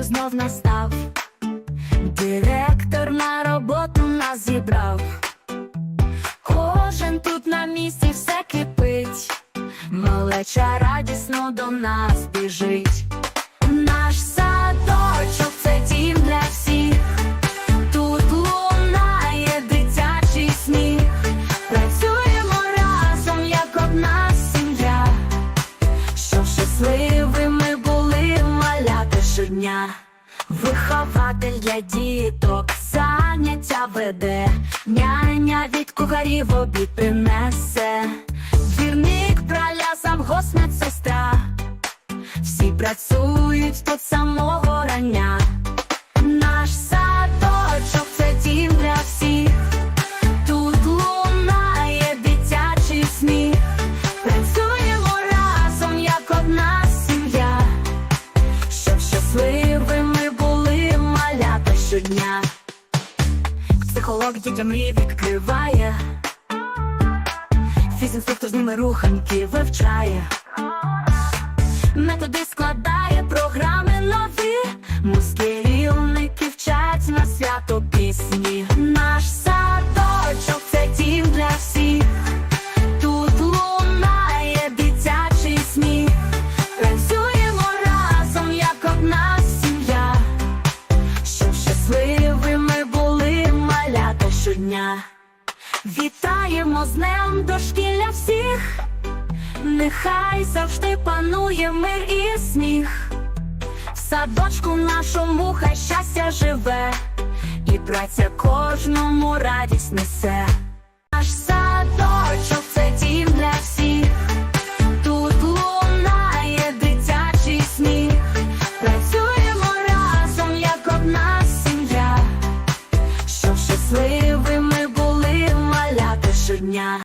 знов настав. Директор на роботу нас зібрав. Кожен тут на місці все кипить. Малеча радісно до нас біжить. Малята. Вихователь для діток заняття веде, няня від кухарів обід принесе, двірник праля завгос сестра, Всі працюють тут самого рання. Щасливими були малята щодня. Психолог дітям мрії відкриває. Фізінструктор з ними руханки вивчає. Методи складає Вітаємо з днем дошкілля всіх. Нехай завжди панує мир і сміх. В садочку нашому хай щастя живе, і праця кожному радість несе. Наш садочок це дім для всіх. Тут лунає дитячий сміх. Працюємо разом, як одна сім'я. Щоб щасливими були малята щодня.